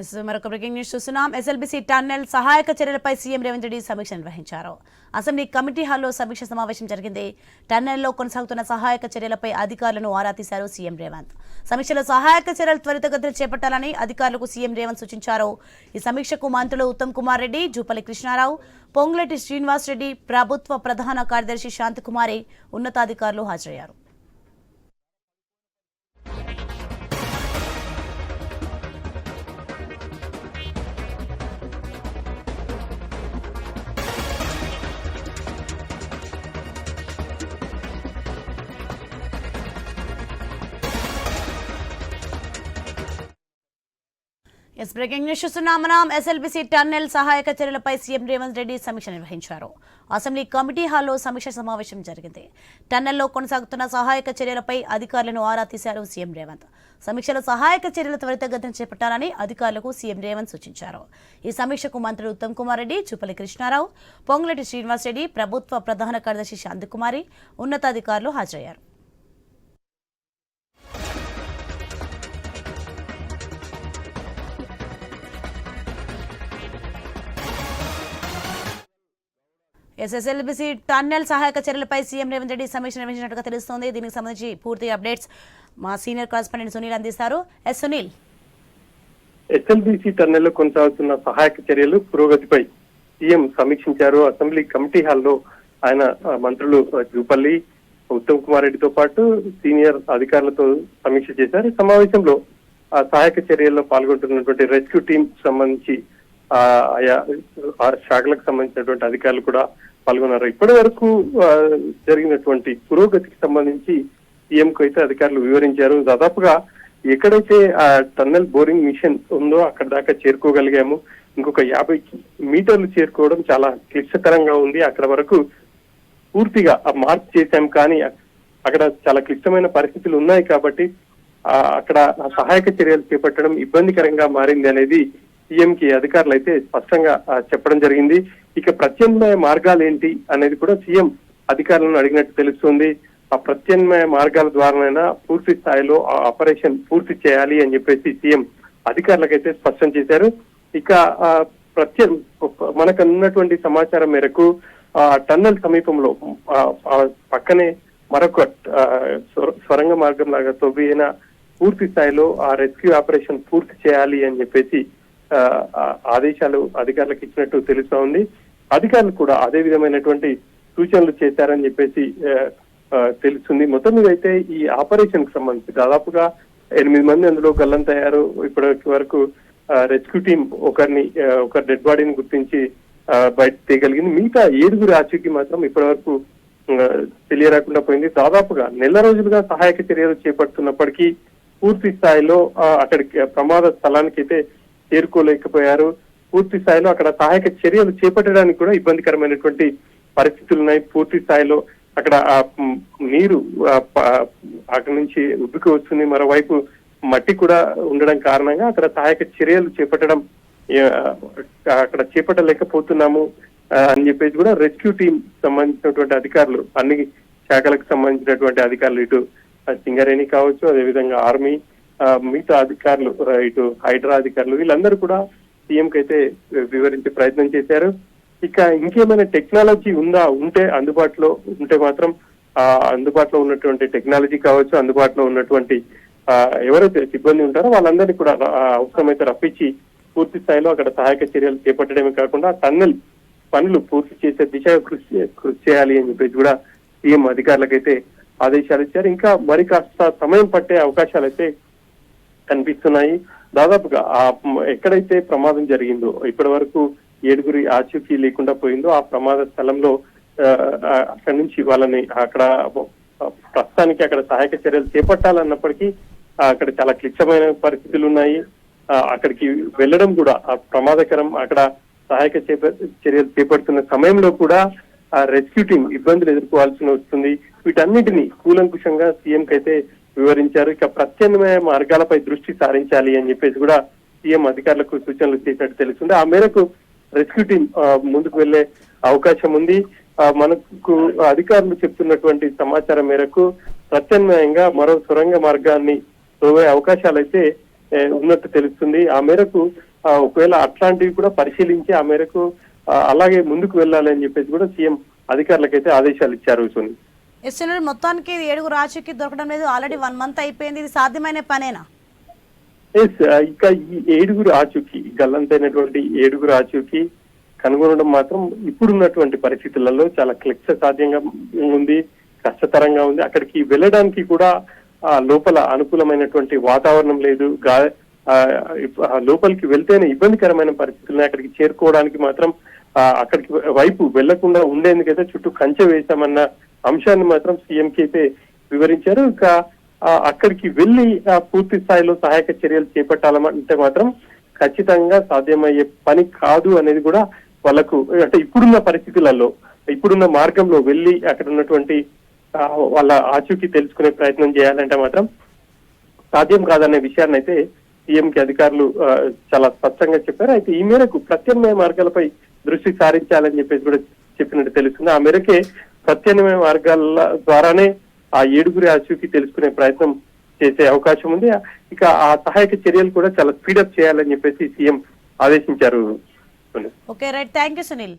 Yes మరొక breaking news చూస్తున్నాం. SLBC tunnel సహాయక చర్యలపై సీఎం రేవంత్ రెడ్డి సమీక్ష నిర్వహించారు. అసెంబ్లీ కమిటీ హాల్లో సమీక్ష సమావేశం జరిగింది. టన్నెల్లో కొనసాగుతున్న సహాయక చర్యలపై అధికారులను ఆరా తీశారు సీఎం రేవంత్. సమీక్షలో సహాయక చర్యలు త్వరితగతిన చేపట్టాలని అధికారులకు సీఎం రేవంత్ సూచించారు. ఈ సమీక్షకు మంత్రులు ఉత్తమ్ కుమార్ రెడ్డి జూపల్లి కృష్ణారావు పొంగులెట్టి శ్రీనివాస్ రెడ్డి ప్రభుత్వ ప్రధాన కార్యదర్శి శాంతికుమారి ఉన్నతాధికారులు హాజరయ్యారు. ఎస్ బ్రేకింగ్ న్యూస్ చూస్తున్నాం మనం ఎస్ఎల్బీసీ టన్నెల్ సహాయక చర్యలపై సీఎం రేవంత్ రెడ్డి సమీక్ష నిర్వహించారు. అసెంబ్లీ కమిటీ హాల్లో సమీక్ష సమావేశం జరిగింది. టన్నెల్లో కొనసాగుతున్న సహాయక చర్యలపై అధికారులను ఆరా తీశారు సీఎం రేవంత్. సమీక్షలో సహాయక చర్యలు త్వరితగతిన చేపట్టాలని అధికారులకు సీఎం రేవంత్ సూచించారు. ఈ సమీక్షకు మంత్రులు ఉత్తమ్ కుమార్ రెడ్డి చుప్పలి కృష్ణారావు పొంగులెట్టి శ్రీనివాస్ రెడ్డి ప్రభుత్వ ప్రధాన కార్యదర్శి శాంతికుమారి ఉన్నతాధికారులు హాజరయ్యారు. ఎస్ఎస్ఎల్బిసి టన్నెల్ సహాయక చర్యలపై సీఎం రేవంత్ రెడ్డి సమీక్ష నిర్వహించినట్టుగా తెలుస్తోంది. దీనికి సంబంధించి పూర్తి అప్డేట్స్ మా సీనియర్ కరెస్పాండెంట్ సునీల్ అందిస్తారు. ఎస్ సునీల్. ఎస్ఎల్బీసీ టన్నెల్లో కొనసాగుతున్న సహాయక చర్యలు పురోగతిపై సీఎం సమీక్షించారు. అసెంబ్లీ కమిటీ హాల్లో ఆయన మంత్రులు జూపల్లి ఉత్తమ్ కుమార్ రెడ్డితో పాటు సీనియర్ అధికారులతో సమీక్ష చేశారు. ఈ సమావేశంలో ఆ సహాయక చర్యల్లో పాల్గొంటున్నటువంటి రెస్క్యూ టీం సంబంధించి ఆయా శాఖలకు సంబంధించినటువంటి అధికారులు కూడా పాల్గొన్నారు. ఇప్పటి వరకు జరిగినటువంటి పురోగతికి సంబంధించి సీఎంకు అయితే అధికారులు వివరించారు. దాదాపుగా ఎక్కడైతే ఆ టన్నెల్ బోరింగ్ మిషన్ ఉందో అక్కడ దాకా చేరుకోగలిగాము. ఇంకొక యాభై మీటర్లు చేరుకోవడం చాలా క్లిష్టతరంగా ఉంది. అక్కడ వరకు పూర్తిగా ఆ మార్క్ చేశాం. కానీ అక్కడ చాలా క్లిష్టమైన పరిస్థితులు ఉన్నాయి కాబట్టి ఆ అక్కడ సహాయక చర్యలు చేపట్టడం ఇబ్బందికరంగా మారింది అనేది సీఎం కి అధికారులు అయితే స్పష్టంగా చెప్పడం జరిగింది. ఇక ప్రత్యామ్నాయ మార్గాలు ఏంటి అనేది కూడా సీఎం అధికారులను అడిగినట్టు తెలుస్తుంది. ఆ ప్రత్యామ్నాయ మార్గాల ద్వారానైనా పూర్తి స్థాయిలో ఆ ఆపరేషన్ పూర్తి చేయాలి అని చెప్పేసి సీఎం అధికారులకైతే స్పష్టం చేశారు. ఇక ప్రత్యం ప్రత్య మనకు ఉన్నటువంటి సమాచారం మేరకు ఆ టన్నెల్ సమీపంలో పక్కనే మరొక స్వరంగ మార్గం లాగా తవ్విన పూర్తి స్థాయిలో ఆ రెస్క్యూ ఆపరేషన్ పూర్తి చేయాలి అని చెప్పేసి ఆదేశాలు అధికారులకు ఇచ్చినట్టు తెలుస్తా ఉంది. అధికారులు కూడా అదే విధమైనటువంటి సూచనలు చేశారని చెప్పేసి తెలుస్తుంది. మొత్తం మీద అయితే ఈ ఆపరేషన్కి సంబంధించి దాదాపుగా ఎనిమిది మంది అందులో గల్లంతయ్యారు ఇప్పటి వరకు రెస్క్యూ టీం ఒకరిని ఒక డెడ్ బాడీని గుర్తించి బయట తీయగలిగింది. మిగతా ఏడుగురు ఆచూకీ మాత్రం ఇప్పటి వరకు తెలియరాకుండా పోయింది. దాదాపుగా నెల రోజులుగా సహాయక చర్యలు చేపడుతున్నప్పటికీ పూర్తి స్థాయిలో అక్కడికి ప్రమాద స్థలానికి అయితే చేరుకోలేకపోయారు. పూర్తి స్థాయిలో అక్కడ సహాయక చర్యలు చేపట్టడానికి కూడా ఇబ్బందికరమైనటువంటి పరిస్థితులు ఉన్నాయి. పూర్తి స్థాయిలో అక్కడ ఆ నీరు అక్కడి నుంచి ఉబ్బికి వస్తుంది. మరోవైపు మట్టి కూడా ఉండడం కారణంగా అక్కడ సహాయక చర్యలు చేపట్టడం అక్కడ చేపట్టలేకపోతున్నాము అని చెప్పేసి కూడా రెస్క్యూ టీం సంబంధించినటువంటి అధికారులు అన్ని శాఖలకు సంబంధించినటువంటి అధికారులు ఇటు ఆ, సింగరేణి కావచ్చు అదేవిధంగా ఆర్మీ మిగతా అధికారులు ఇటు హైడ్రా అధికారులు వీళ్ళందరూ కూడా సీఎం అయితే వివరించే ప్రయత్నం చేశారు. ఇక ఇంకేమైనా టెక్నాలజీ ఉందా? ఉంటే అందుబాటులో ఉంటే మాత్రం ఆ అందుబాటులో ఉన్నటువంటి టెక్నాలజీ కావచ్చు అందుబాటులో ఉన్నటువంటి ఆ, ఎవరైతే సిబ్బంది ఉంటారో వాళ్ళందరినీ కూడా అవసరమైతే రప్పించి పూర్తి స్థాయిలో అక్కడ సహాయక చర్యలు చేపట్టడమే కాకుండా టన్నెల్ పనులు పూర్తి చేసే దిశగా కృషి కృషి చేయాలి అని చెప్పేసి కూడా సీఎం అధికారులకైతే ఆదేశాలు ఇచ్చారు. ఇంకా మరి కాస్త సమయం పట్టే అవకాశాలు అయితే కనిపిస్తున్నాయి. దాదాపుగా ఆ ఎక్కడైతే ప్రమాదం జరిగిందో ఇప్పటి వరకు ఏడుగురి ఆచూకీ లేకుండా పోయిందో ఆ ప్రమాద స్థలంలో ఆ, అక్కడి నుంచి వాళ్ళని అక్కడ ప్రస్తుతానికి అక్కడ సహాయక చర్యలు చేపట్టాలన్నప్పటికీ అక్కడ చాలా క్లిష్టమైన పరిస్థితులు ఉన్నాయి ఆ, అక్కడికి వెళ్ళడం కూడా ప్రమాదకరం అక్కడ సహాయక చేప- చర్యలు చేపడుతున్న సమయంలో కూడా ఆ రెస్క్యూ టీం ఇబ్బందులు ఎదుర్కోవాల్సి వస్తుంది. వీటన్నిటిని కూలంకుషంగా సీఎంకి అయితే వివరించారు. ఇక ప్రత్యామ్నాయ మార్గాలపై దృష్టి సారించాలి అని చెప్పేసి కూడా సీఎం అధికారులకు సూచనలు చేసినట్టు తెలుస్తుంది. ఆ మేరకు రెస్క్యూ టీం ముందుకు వెళ్ళే అవకాశం ఉంది. ఆ, మనకు అధికారులు చెప్తున్నటువంటి సమాచారం మేరకు ప్రత్యామ్నాయంగా మరో సొరంగ మార్గాన్ని తోవే అవకాశాలు అయితే ఉన్నట్టు తెలుస్తుంది. ఆ మేరకు ఒకవేళ అట్లాంటివి కూడా పరిశీలించి ఆ మేరకు అలాగే ముందుకు వెళ్ళాలని చెప్పేసి కూడా సీఎం అధికారులకైతే ఆదేశాలు ఇచ్చారు సునీల్. ఎస్ మొత్తానికి ఇది ఏడుగురు ఆచూకీ దొరకడం లేదు. ఆల్రెడీ వన్ మంత్ అయిపోయింది. ఇది సాధ్యమైన పనేనా? ఎస్ ఇంకా ఈ ఏడుగురు ఆచూకీ గల్లంతైనటువంటి ఏడుగురు ఆచూకీ కనుగొనడం మాత్రం ఇప్పుడున్నటువంటి పరిస్థితులలో చాలా క్లిష్ట సాధ్యంగా ఉంది కష్టతరంగా ఉంది. అక్కడికి వెళ్ళడానికి కూడా ఆ లోపల అనుకూలమైనటువంటి వాతావరణం లేదు. గా ఆ, లోపలికి వెళ్తేనే ఇబ్బందికరమైన పరిస్థితులు అక్కడికి చేరుకోవడానికి మాత్రం అక్కడికి వైపు వెళ్ళకుండా ఉండేందుకైతే చుట్టూ కంచె వేశామన్న అంశాన్ని మాత్రం సీఎం కి వివరించారు. ఇంకా ఆ, అక్కడికి వెళ్ళి పూర్తి స్థాయిలో సహాయక చర్యలు చేపట్టాలంటే మాత్రం ఖచ్చితంగా సాధ్యమయ్యే పని కాదు అనేది కూడా వాళ్ళకు అంటే ఇప్పుడున్న పరిస్థితులలో ఇప్పుడున్న మార్గంలో వెళ్ళి అక్కడ ఉన్నటువంటి వాళ్ళ ఆచూకీ తెలుసుకునే ప్రయత్నం చేయాలంటే మాత్రం సాధ్యం కాదనే విషయాన్ని అయితే సీఎం కి అధికారులు చాలా స్పష్టంగా చెప్పారు. అయితే ఈ మేరకు ప్రత్యామ్నాయ మార్గాలపై దృష్టి సారించాలని చెప్పేసి కూడా చెప్పినట్టు తెలుస్తుంది. ఆ మేరకే ప్రత్యామ్నాయ మార్గాల ద్వారానే ఆ ఏడుగురి ఆచూకీ తెలుసుకునే ప్రయత్నం చేసే అవకాశం ఉంది. ఇక ఆ సహాయక చర్యలు కూడా చాలా స్పీడప్ చేయాలని చెప్పేసి సీఎం ఆదేశించారు. Okay right thank you Sunil